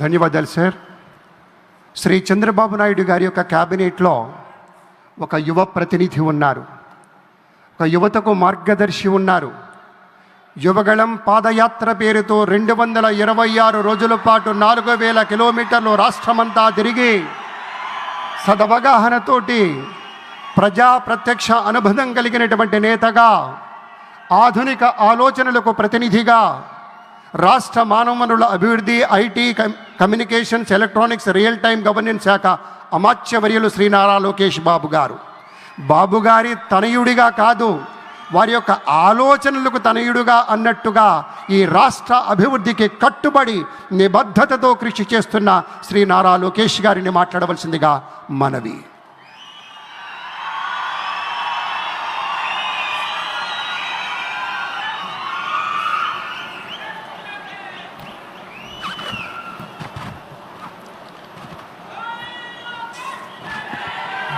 ధన్యవాదాలు సార్. శ్రీ చంద్రబాబు నాయుడు గారి యొక్క క్యాబినెట్లో ఒక యువ ప్రతినిధి ఉన్నారు. ఒక యువతకు మార్గదర్శి ఉన్నారు. యువగళం పాదయాత్ర పేరుతో రెండు వందల ఇరవై ఆరు రోజుల పాటు నాలుగు వేల కిలోమీటర్లు రాష్ట్రమంతా తిరిగి సదవగాహనతోటి ప్రజా ప్రత్యక్ష అనుబంధం కలిగినటువంటి నేతగా ఆధునిక ఆలోచనలకు ప్రతినిధిగా రాష్ట్ర మానవ వనరుల అభివృద్ధి IT communications electronics real time governance శాఖ అమాత్యవర్యులు శ్రీ నారా లోకేష్ బాబు గారు. బాబు గారి తనయుడిగా కాదు వారి యొక్క ఆలోచనలకు తనయుడుగా అన్నట్టుగా ఈ రాష్ట్ర అభివృద్ధికి కట్టుబడి నిబద్ధతతో కృషి చేస్తున్న శ్రీ నారా లోకేష్ గారిని మాట్లాడవలసిందిగా మనవి.